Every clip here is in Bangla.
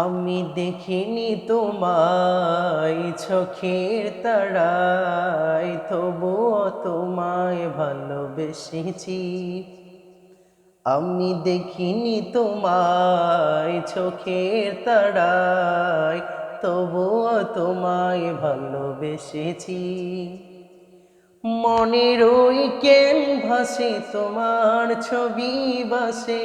আমি দেখিনি তোমায় চোখের তারায়, তবুও তোমায় ভালোবেসেছি। আমি দেখিনি তোমায় চোখের তারায়, তবুও তোমায় ভালোবেসেছি। মনের ওই কেন ভাসে তোমার ছবি বাসে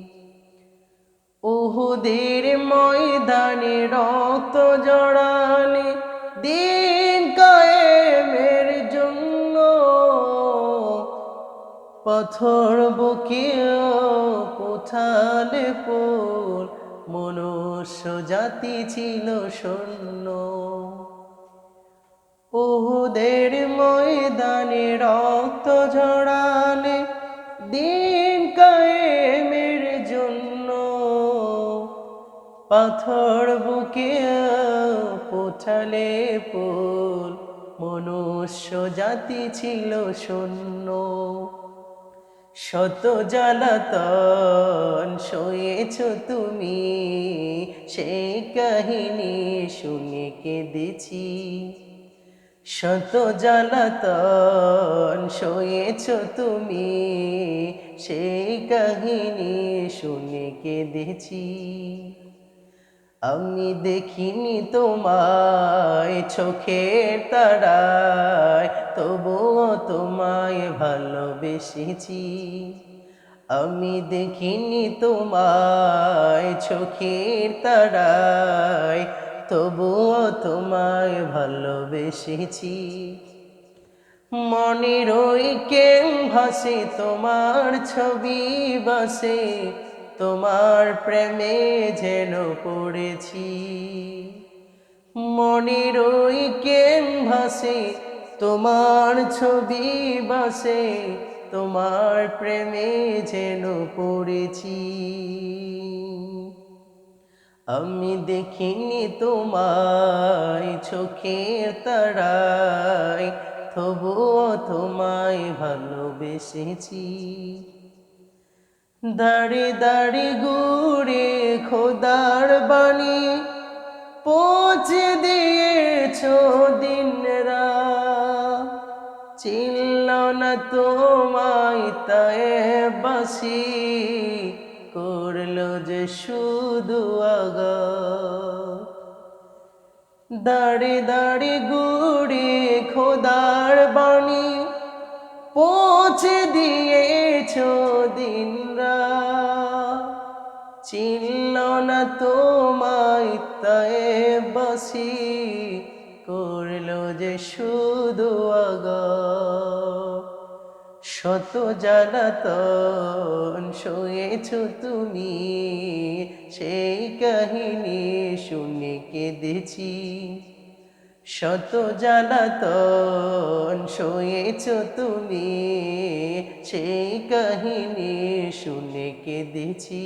উহুদের ময়দানে রক্ত জড়ালে দিন কায়েমের জন্য। পাথর বুকে কোথালে পোল মনুষ্য জাতি ছিল শূন্য। উহুদের পাথর বুকে পোছালে পোল মনুষ্য জাতি ছিল শূন্য। শত জ্বালাতন সয়েছ তুমি সেই কাহিনী শুনে কেঁদেছি। শত জ্বালাতন সয়েছ তুমি সেই কাহিনী শুনে কেঁদেছি। আমি দেখিনি তোমায় চোখের তারায়, তবুও তোমায় ভালোবেসেছি। আমি দেখিনি তোমায় চোখের তারায়, তবুও তোমায় ভালোবেসেছি। মনের ওই কেন ভাসে তোমার ছবি বাসে তোমার প্রেমে যেন পড়েছি। মনের ওই ভাসে তোমার ছবি বাসে, তোমার প্রেমে যেন পড়েছি। আমি দেখিনি তোমায় চোখের তারায়, তবুও তোমায় ভালোবেসেছি। দাড়ি দাড়ি গুড়ে খোদার বাণী পৌঁছে দিয়েছ দিন চিল্ল না তোমায় তাই বাসি, করল যে শুধু আগা দাড়ি দাড়ি গুড়ি খোদার বাণী পৌঁছে দিয়েছ বাসি করল যে শুধু আগা। শত জ্বালাতন শুয়েছ তুমি, সেই কাহিনী শুনে কেঁদেছি। শত জ্বালাতন শুয়েছ তুমি, সেই কাহিনী শুনে কেঁদেছি।